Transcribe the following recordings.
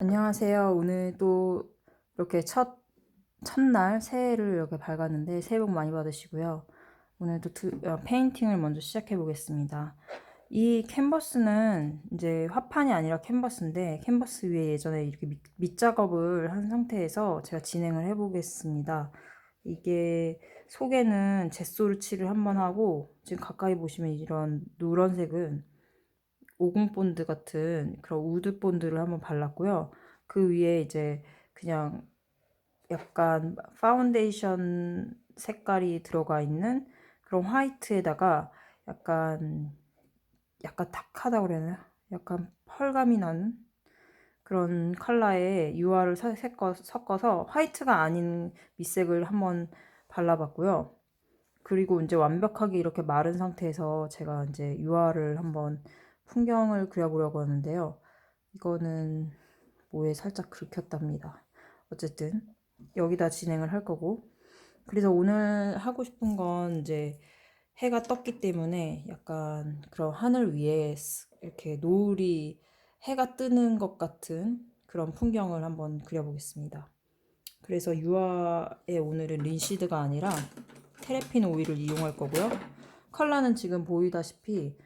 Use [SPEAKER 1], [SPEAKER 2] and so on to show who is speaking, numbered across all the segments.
[SPEAKER 1] 안녕하세요. 오늘 또 이렇게 첫, 첫날 새해를 이렇게 밝았는데 새해 복 많이 받으시고요. 오늘도 두, 어, 페인팅을 먼저 시작해 보겠습니다. 이 캔버스는 이제 화판이 아니라 캔버스인데 캔버스 위에 예전에 이렇게 밑, 밑작업을 한 상태에서 제가 진행을 해 보겠습니다. 이게 속에는 젯소를 칠을 한번 하고 지금 가까이 보시면 이런 누런색은 오공 본드 같은 그런 우드 본드를 한번 발랐고요. 그 위에 이제 그냥 약간 파운데이션 색깔이 들어가 있는 그런 화이트에다가 약간 약간 탁하다 그래야 되나? 약간 펄감이 나는 그런 컬러의 유화를 섞어, 섞어서 화이트가 아닌 밑색을 한번 발라봤고요. 그리고 이제 완벽하게 이렇게 마른 상태에서 제가 이제 유화를 한번 풍경을 그려보려고 하는데요. 이거는 뭐에 살짝 긁혔답니다. 어쨌든 여기다 진행을 할 거고 그래서 오늘 하고 싶은 건 이제 해가 떴기 때문에 약간 그런 하늘 위에 이렇게 노을이 해가 뜨는 것 같은 그런 풍경을 한번 그려보겠습니다. 그래서 유화에 오늘은 린시드가 아니라 테레핀 오일을 이용할 거고요. 컬러는 지금 보이다시피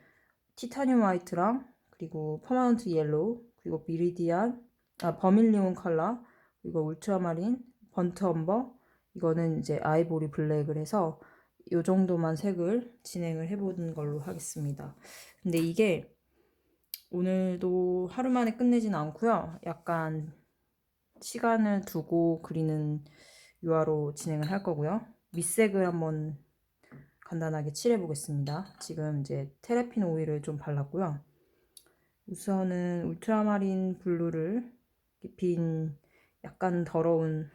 [SPEAKER 1] 티타늄 화이트랑 그리고 퍼마넌트 옐로우 그리고 비리디안 아 버밀리온 컬러 그리고 울트라마린 번트 엄버 이거는 이제 아이보리 블랙을 해서 이 정도만 색을 진행을 해보는 걸로 하겠습니다. 근데 이게 오늘도 하루 만에 끝내진 않고요. 약간 시간을 두고 그리는 유화로 진행을 할 거고요. 밑색을 한번 간단하게 칠해 보겠습니다. 지금 이제 테레핀 오일을 좀 발랐고요. 우선은 울트라마린 블루를 빈 약간 더러운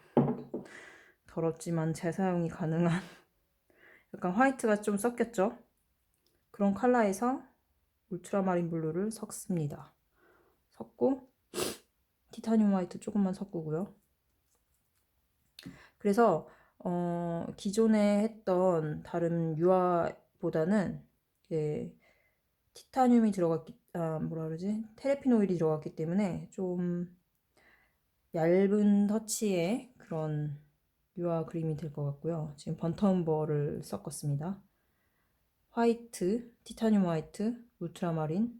[SPEAKER 1] 더럽지만 재사용이 가능한 약간 화이트가 좀 섞였죠. 그런 컬러에서 울트라마린 블루를 섞습니다. 섞고 티타늄 화이트 조금만 섞고요. 그래서 어, 기존에 했던 다른 유화보다는 예, 티타늄이 들어갔기 아 뭐라 그러지 테레핀 오일이 들어갔기 때문에 좀 얇은 터치의 그런 유화 그림이 될 것 같고요. 지금 번텀버를 섞었습니다. 화이트, 티타늄 화이트, 울트라마린,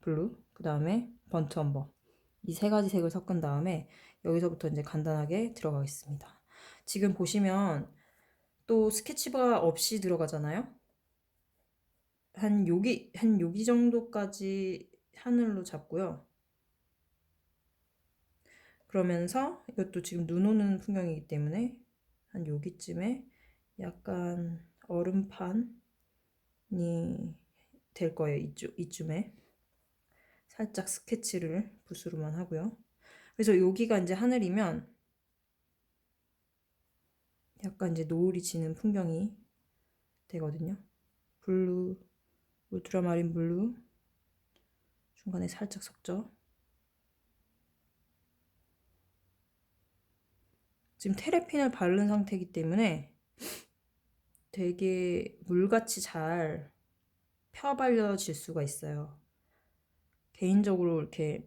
[SPEAKER 1] 블루, 그 다음에 번텀버 이 세 가지 색을 섞은 다음에 여기서부터 이제 간단하게 들어가겠습니다. 지금 보시면 또 스케치가 없이 들어가잖아요. 한 여기 한 여기 정도까지 하늘로 잡고요. 그러면서 이것도 지금 눈 오는 풍경이기 때문에 한 여기쯤에 약간 얼음판이 될 거예요. 이쯤, 이쯤에 살짝 스케치를 붓으로만 하고요. 그래서 여기가 이제 하늘이면 약간 이제 노을이 지는 풍경이 되거든요. 블루, 울트라마린 블루 중간에 살짝 섞죠. 지금 테레핀을 바른 상태이기 때문에 되게 물같이 잘 펴발려질 수가 있어요. 개인적으로 이렇게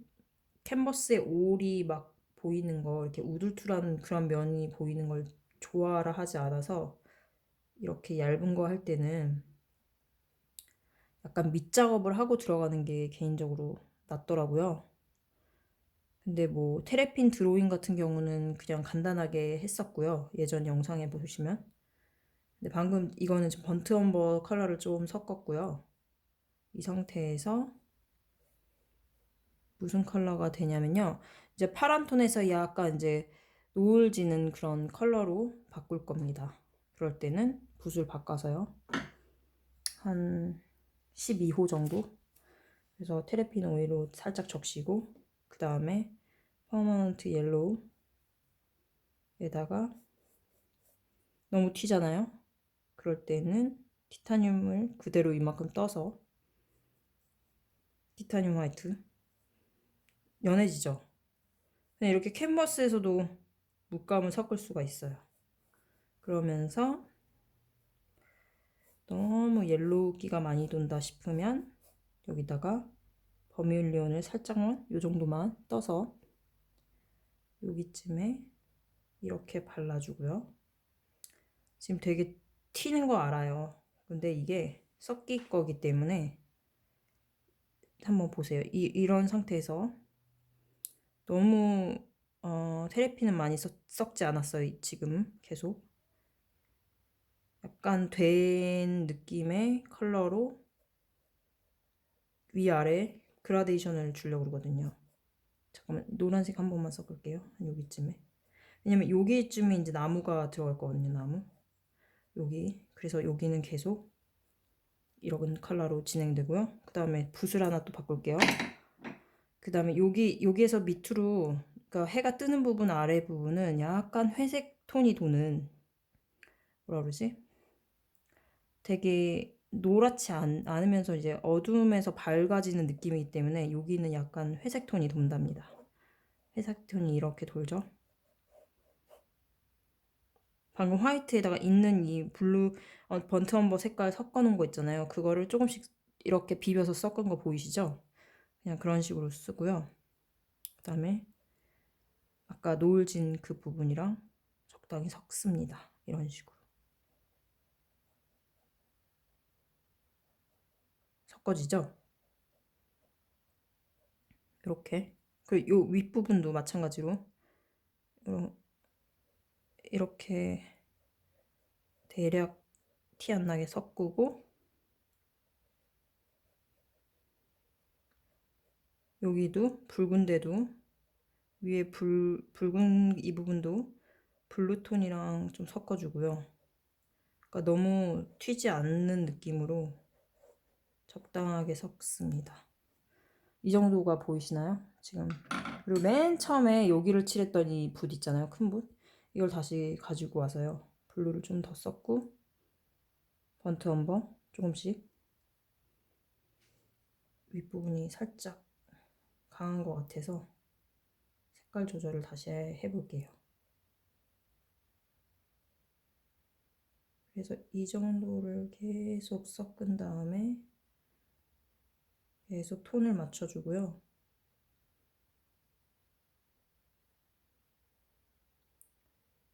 [SPEAKER 1] 캔버스에 올이 막 보이는 거, 이렇게 우둘투한 그런 면이 보이는 걸 좋아라 하지 않아서 이렇게 얇은 거 할 때는 약간 밑작업을 하고 들어가는 게 개인적으로 낫더라고요. 근데 뭐 테레핀 드로잉 같은 경우는 그냥 간단하게 했었고요. 예전 영상에 보시면. 근데 방금 이거는 지금 번트 엄버 컬러를 좀 섞었고요. 이 상태에서 무슨 컬러가 되냐면요. 이제 파란 톤에서 약간 이제 노을 지는 그런 컬러로 바꿀 겁니다. 그럴 때는 붓을 바꿔서요. 한 12호 정도. 그래서 테레핀 오일로 살짝 적시고 그 다음에 퍼머넌트 옐로우에다가 너무 튀잖아요. 그럴 때는 티타늄을 그대로 이만큼 떠서 티타늄 화이트 연해지죠. 이렇게 캔버스에서도 물감을 섞을 수가 있어요. 그러면서 너무 옐로우기가 많이 돈다 싶으면 여기다가 버뮬리온을 살짝만 이 정도만 떠서 여기쯤에 이렇게 발라주고요. 지금 되게 튀는 거 알아요. 근데 이게 섞일 거기 때문에 한번 보세요. 이, 이런 상태에서 너무 어, 테레피는 많이 섞, 섞지 않았어요. 지금 계속 약간 된 느낌의 컬러로 위아래 그라데이션을 주려고 그러거든요. 잠깐만 노란색 한 번만 섞을게요. 한 여기쯤에. 왜냐면 여기쯤에 이제 나무가 들어갈 거거든요. 나무. 여기. 그래서 여기는 계속 이런 컬러로 진행되고요. 그 다음에 붓을 하나 또 바꿀게요. 그 다음에 여기 여기에서 밑으로 그러니까 해가 뜨는 부분 아래 부분은 약간 회색 톤이 도는 뭐라 그러지? 되게 노랗지 않, 않으면서 이제 어두움에서 밝아지는 느낌이기 때문에 여기는 약간 회색 톤이 돈답니다. 회색 톤이 이렇게 돌죠. 방금 화이트에다가 있는 이 블루 어, 번트 엄버 색깔 섞어 놓은 거 있잖아요. 그거를 조금씩 이렇게 비벼서 섞은 거 보이시죠? 그냥 그런 식으로 쓰고요. 그 다음에 아까 노을진 그 부분이랑 적당히 섞습니다. 이런 식으로. 섞어지죠? 이렇게. 그리고 요 윗부분도 마찬가지로 이렇게 대략 티 안 나게 섞고 여기도 붉은 데도 위에 불, 붉은 이 부분도 블루톤이랑 좀 섞어주고요. 그러니까 너무 튀지 않는 느낌으로 적당하게 섞습니다. 이 정도가 보이시나요? 지금 그리고 맨 처음에 여기를 칠했던 이 붓 있잖아요. 큰 붓. 이걸 다시 가지고 와서요. 블루를 좀 더 썼고 번트 엄버 조금씩 윗부분이 살짝 강한 것 같아서 색깔 조절을 다시 해볼게요. 그래서 이 정도를 계속 섞은 다음에 계속 톤을 맞춰주고요.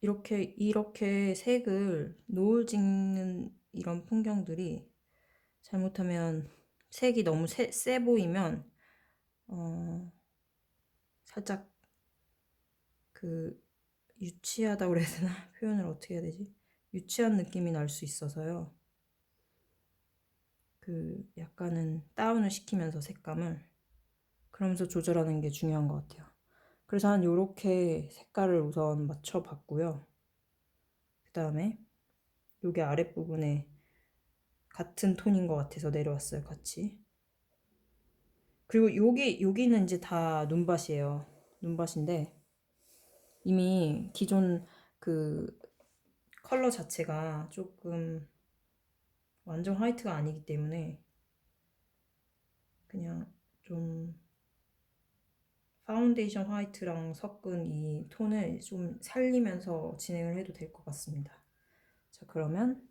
[SPEAKER 1] 이렇게 이렇게 색을 노을 짓는 이런 풍경들이 잘못하면 색이 너무 세, 세 보이면 어, 살짝 그 유치하다고 그래야 되나 표현을 어떻게 해야 되지 유치한 느낌이 날 수 있어서요 그 약간은 다운을 시키면서 색감을 그러면서 조절하는 게 중요한 것 같아요 그래서 한 요렇게 색깔을 우선 맞춰 봤고요. 그 다음에 요게 아랫부분에 같은 톤인 것 같아서 내려왔어요. 같이. 그리고 여기, 여기는 이제 다 눈밭이에요. 눈밭인데 이미 기존 그 컬러 자체가 조금 완전 화이트가 아니기 때문에 그냥 좀 파운데이션 화이트랑 섞은 이 톤을 좀 살리면서 진행을 해도 될 것 같습니다. 자, 그러면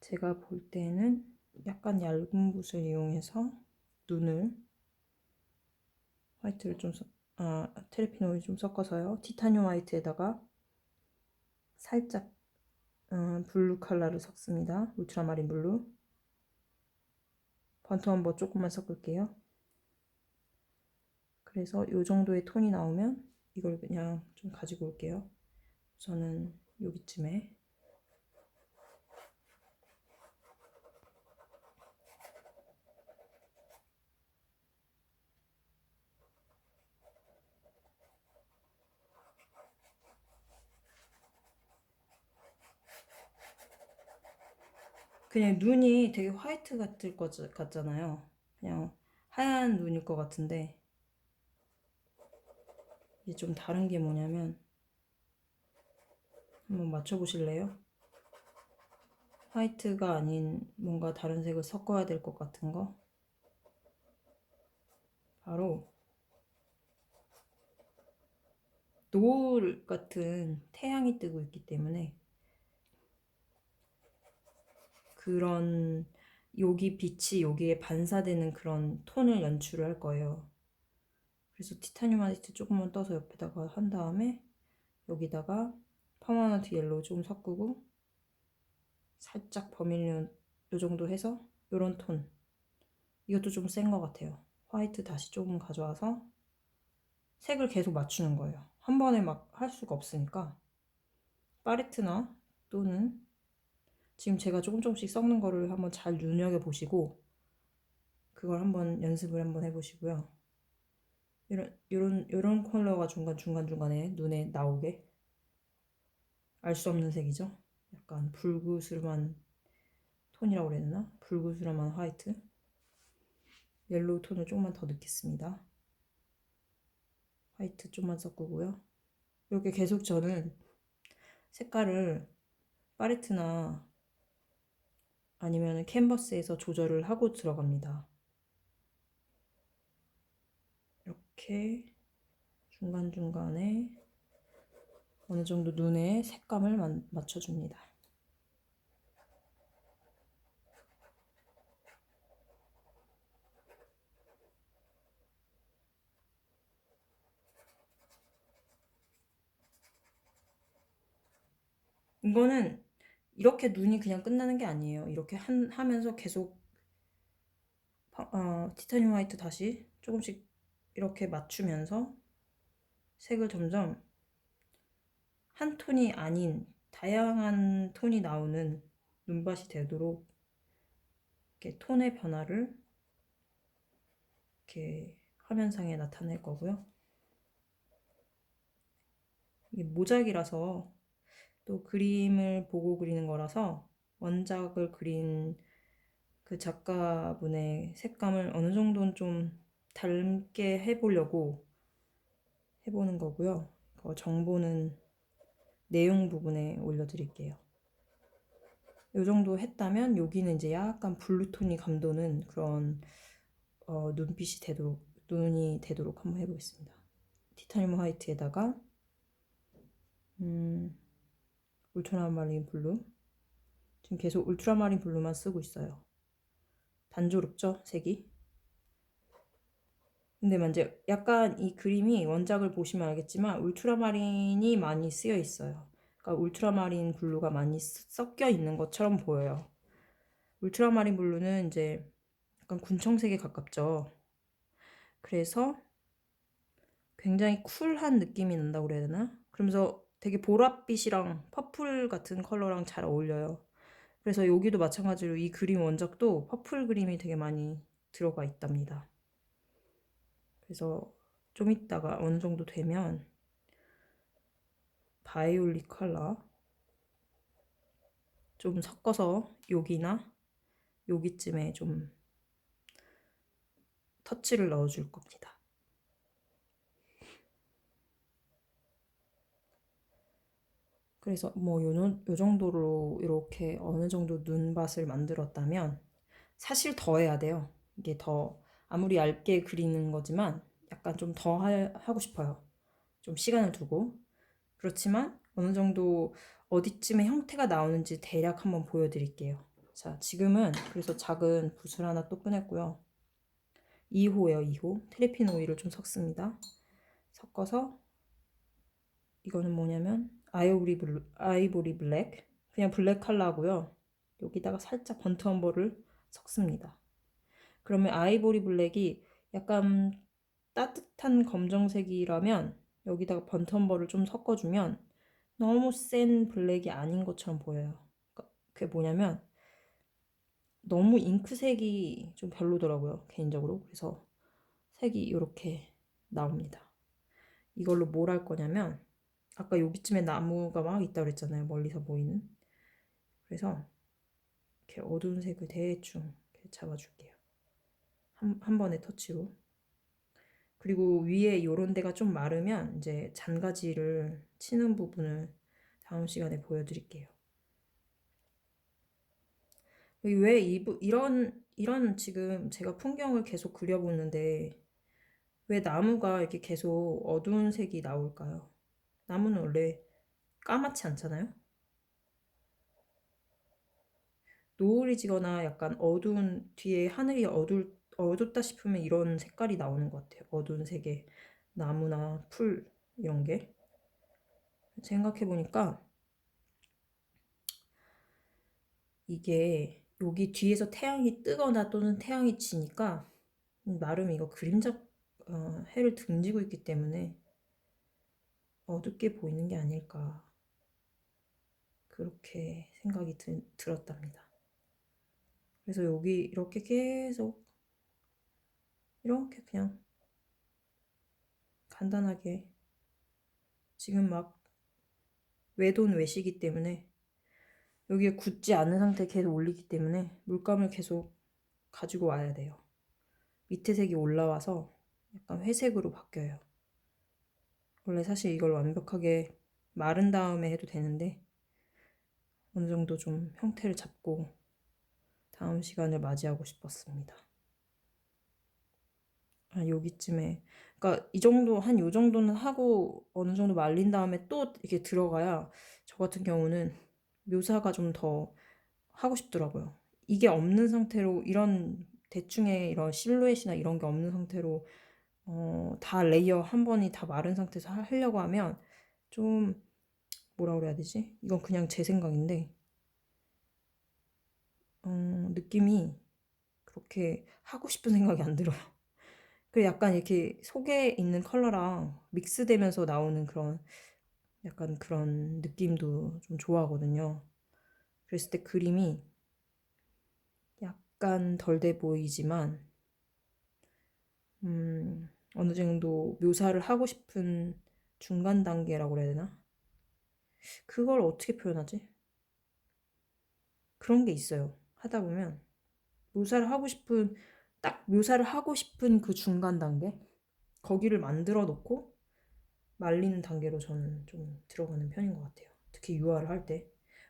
[SPEAKER 1] 제가 볼 때는 약간 얇은 붓을 이용해서 눈을 화이트를 좀 섞, 아, 테레피노를 좀 섞어서요. 티타늄 화이트에다가 살짝 음, 블루 컬러를 섞습니다. 울트라마린 블루. 번트 한번 조금만 섞을게요. 그래서 이 정도의 톤이 나오면 이걸 그냥 좀 가지고 올게요. 저는 여기쯤에 그냥 눈이 되게 화이트 같을 것 같잖아요. 그냥 하얀 눈일 것 같은데 이게 좀 다른 게 뭐냐면 한번 맞춰보실래요? 화이트가 아닌 뭔가 다른 색을 섞어야 될 것 같은 거 바로 노을 같은 태양이 뜨고 있기 때문에 그런 여기 빛이 여기에 반사되는 그런 톤을 연출을 할 거예요. 그래서 티타늄 화이트 조금만 떠서 옆에다가 한 다음에 여기다가 퍼머넌트 옐로우 좀 섞고 살짝 버밀리온 요 정도 해서 요런 톤. 이것도 좀 센 것 같아요. 화이트 다시 조금 가져와서 색을 계속 맞추는 거예요. 한 번에 막 할 수가 없으니까. 파레트나 또는 지금 제가 조금 조금씩 섞는 거를 한번 잘 눈여겨 보시고 그걸 한번 연습을 한번 해보시고요. 이런 이런 이런 컬러가 중간 중간 중간에 눈에 나오게 알 수 없는 색이죠. 약간 불구스름한 톤이라고 그래야 되나? 불구스름한 화이트. 옐로우 톤을 조금만 더 넣겠습니다. 화이트 좀만 섞고요. 이렇게 계속 저는 색깔을 파레트나 아니면 캔버스에서 조절을 하고 들어갑니다. 이렇게 중간중간에 어느 정도 눈에 색감을 마- 맞춰줍니다. 이거는 이렇게 눈이 그냥 끝나는 게 아니에요. 이렇게 한, 하면서 계속 파- 어, 티타늄 화이트 다시 조금씩 이렇게 맞추면서 색을 점점 한 톤이 아닌 다양한 톤이 나오는 눈밭이 되도록 이렇게 톤의 변화를 이렇게 화면상에 나타낼 거고요. 이게 모작이라서 또 그림을 보고 그리는 거라서 원작을 그린 그 작가분의 색감을 어느 정도는 좀 닮게 해보려고 해보는 거고요. 그 정보는 내용 부분에 올려드릴게요. 이 정도 했다면 여기는 이제 약간 블루톤이 감도는 그런 어, 눈빛이 되도록 눈이 되도록 한번 해보겠습니다. 티타늄 화이트에다가 음, 울트라마린 블루 지금 계속 울트라마린 블루만 쓰고 있어요. 단조롭죠 색이? 근데 이제 약간 이 그림이 원작을 보시면 알겠지만 울트라마린이 많이 쓰여 있어요. 그러니까 울트라마린 블루가 많이 쓰- 섞여 있는 것처럼 보여요. 울트라마린 블루는 이제 약간 군청색에 가깝죠. 그래서 굉장히 쿨한 느낌이 난다고 그래야 되나? 그러면서 되게 보랏빛이랑 퍼플 같은 컬러랑 잘 어울려요. 그래서 여기도 마찬가지로 이 그림 원작도 퍼플 그림이 되게 많이 들어가 있답니다. 그래서 좀 이따가 어느 정도 되면 바이올릿 컬러 좀 섞어서 여기나 여기쯤에 좀 터치를 넣어줄 겁니다. 그래서 뭐 요, 요 정도로 이렇게 어느 정도 눈밭을 만들었다면 사실 더 해야 돼요. 이게 더 아무리 얇게 그리는 거지만 약간 좀 더 하고 싶어요. 좀 시간을 두고. 그렇지만 어느 정도 어디쯤에 형태가 나오는지 대략 한번 보여드릴게요. 자, 지금은 그래서 작은 붓을 하나 또 꺼냈고요. 2호예요, 2호. 트리핀 오일을 좀 섞습니다. 섞어서 이거는 뭐냐면 아이보리 블루, 아이보리 블랙. 그냥 블랙 컬러고요. 여기다가 살짝 번트 험버를 섞습니다. 그러면 아이보리 블랙이 약간 따뜻한 검정색이라면 여기다가 번트 험버를 좀 섞어주면 너무 센 블랙이 아닌 것처럼 보여요. 그러니까 그게 뭐냐면 너무 잉크색이 좀 별로더라고요. 개인적으로. 그래서 색이 이렇게 나옵니다. 이걸로 뭘 할 거냐면 아까 여기쯤에 나무가 막 있다 그랬잖아요. 멀리서 보이는. 그래서 이렇게 어두운 색을 대충 잡아줄게요. 한, 한 번의 터치로. 그리고 위에 요런 데가 좀 마르면 이제 잔가지를 치는 부분을 다음 시간에 보여드릴게요. 왜 이, 이런, 이런 지금 제가 풍경을 계속 그려보는데 왜 나무가 이렇게 계속 어두운 색이 나올까요? 나무는 원래 까맣지 않잖아요? 노을이 지거나 약간 어두운 뒤에 하늘이 어둘, 어둡다 싶으면 이런 색깔이 나오는 것 같아요. 어두운 색에 나무나 풀 이런 게 생각해 보니까 이게 여기 뒤에서 태양이 뜨거나 또는 태양이 지니까 나름 이거 그림자 어, 해를 등지고 있기 때문에 어둡게 보이는 게 아닐까 그렇게 생각이 드, 들었답니다. 그래서 여기 이렇게 계속 이렇게 그냥 간단하게 지금 막 외돈 외시기 때문에 여기에 굳지 않은 상태 계속 올리기 때문에 물감을 계속 가지고 와야 돼요. 밑에 색이 올라와서 약간 회색으로 바뀌어요. 원래 사실 이걸 완벽하게 마른 다음에 해도 되는데 어느 정도 좀 형태를 잡고 다음 시간을 맞이하고 싶었습니다. 아, 여기쯤에 그러니까 이 정도 한 요 정도는 하고 어느 정도 말린 다음에 또 이렇게 들어가야 저 같은 경우는 묘사가 좀 더 하고 싶더라고요. 이게 없는 상태로 이런 대충의 이런 실루엣이나 이런 게 없는 상태로 어, 다 레이어 한 번이 다 마른 상태에서 하- 하려고 하면 좀 뭐라 그래야 되지? 이건 그냥 제 생각인데 어, 느낌이 그렇게 하고 싶은 생각이 안 들어요. 그리고 약간 이렇게 속에 있는 컬러랑 믹스되면서 나오는 그런 약간 그런 느낌도 좀 좋아하거든요. 그랬을 때 그림이 약간 덜 돼 보이지만 음, 어느 정도 묘사를 하고 싶은 중간 단계라고 그래야 되나? 그걸 어떻게 표현하지? 그런 게 있어요. 하다 보면 묘사를 하고 싶은 딱 묘사를 하고 싶은 그 중간 단계 거기를 만들어 놓고 말리는 단계로 저는 좀 들어가는 편인 것 같아요. 특히 유화를 할 때.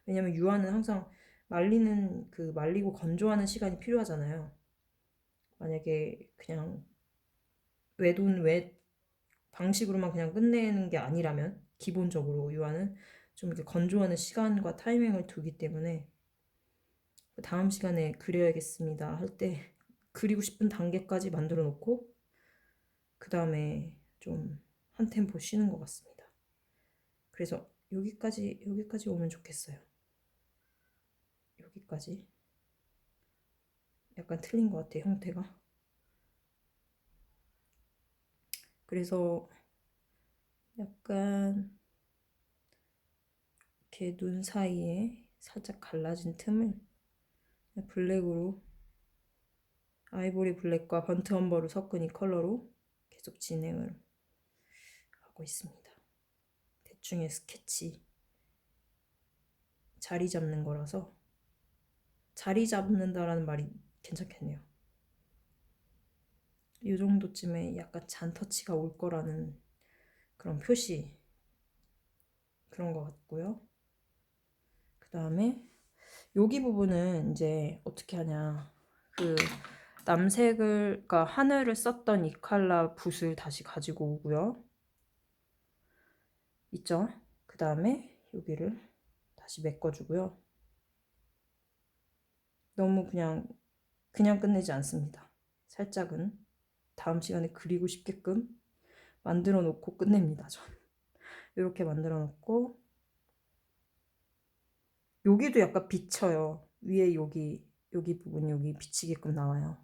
[SPEAKER 1] 왜냐면 유화는 항상 말리는 그 말리고 건조하는 시간이 필요하잖아요. 만약에 그냥 외돈 외 방식으로만 그냥 끝내는 게 아니라면 기본적으로 유화는 좀 이렇게 건조하는 시간과 타이밍을 두기 때문에 다음 시간에 그려야겠습니다 할 때 그리고 싶은 단계까지 만들어 놓고 그 다음에 좀 한 템포 쉬는 것 같습니다. 그래서 여기까지 여기까지 오면 좋겠어요. 여기까지 약간 틀린 것 같아요 형태가. 그래서 약간 이렇게 눈 사이에 살짝 갈라진 틈을 블랙으로 아이보리 블랙과 번트 엄버를 섞은 이 컬러로 계속 진행을 하고 있습니다. 대충의 스케치 자리 잡는 거라서 자리 잡는다라는 말이 괜찮겠네요. 이 정도쯤에 약간 잔터치가 올 거라는 그런 표시 그런 것 같고요. 그 다음에 여기 부분은 이제 어떻게 하냐 그 남색을 그러니까 하늘을 썼던 이 컬러 붓을 다시 가지고 오고요. 있죠? 그 다음에 여기를 다시 메꿔주고요. 너무 그냥 그냥 끝내지 않습니다. 살짝은 다음 시간에 그리고 싶게끔 만들어 놓고 끝냅니다. 전 이렇게 만들어 놓고 여기도 약간 비쳐요. 위에 여기 여기 부분 여기 비치게끔 나와요.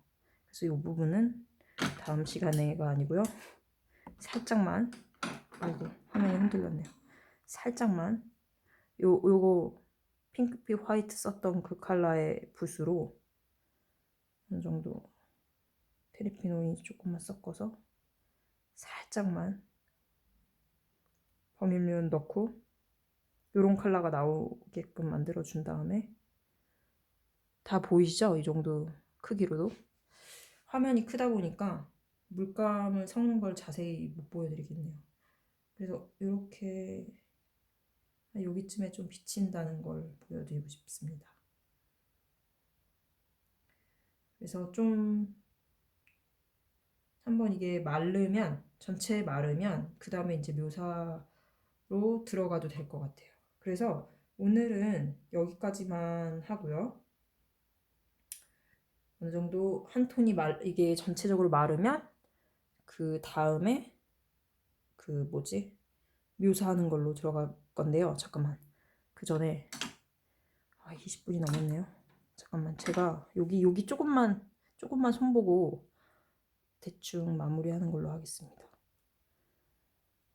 [SPEAKER 1] 그래서 이 부분은 다음 시간에가 아니고요. 살짝만 아이고 화면이 흔들렸네요. 살짝만 요 요거 핑크빛 화이트 썼던 그 컬러의 붓으로 어느 정도 테리피노인 조금만 섞어서 살짝만 버밀리온 넣고 요런 컬러가 나오게끔 만들어 준 다음에 다 보이시죠? 이 정도 크기로도 화면이 크다 보니까 물감을 섞는 걸 자세히 못 보여드리겠네요. 그래서 이렇게 여기쯤에 좀 비친다는 걸 보여드리고 싶습니다. 그래서 좀 한번 이게 마르면 전체 마르면 그 다음에 이제 묘사로 들어가도 될 것 같아요. 그래서 오늘은 여기까지만 하고요. 어느 정도 한 톤이 말 이게 전체적으로 마르면 그 다음에 그 뭐지? 묘사하는 걸로 들어갈 건데요. 잠깐만. 그 전에 아, 20분이 넘었네요. 잠깐만. 제가 여기 여기 조금만 조금만 손보고 대충 마무리하는 걸로 하겠습니다.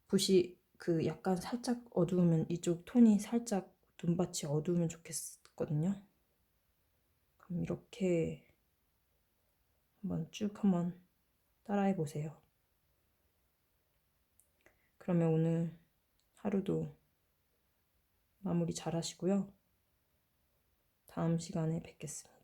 [SPEAKER 1] 붓이 그 약간 살짝 어두우면 이쪽 톤이 살짝 눈밭이 어두우면 좋겠거든요. 그럼 이렇게 한번 쭉 한번 따라해 보세요. 그러면 오늘 하루도 마무리 잘 하시고요. 다음 시간에 뵙겠습니다.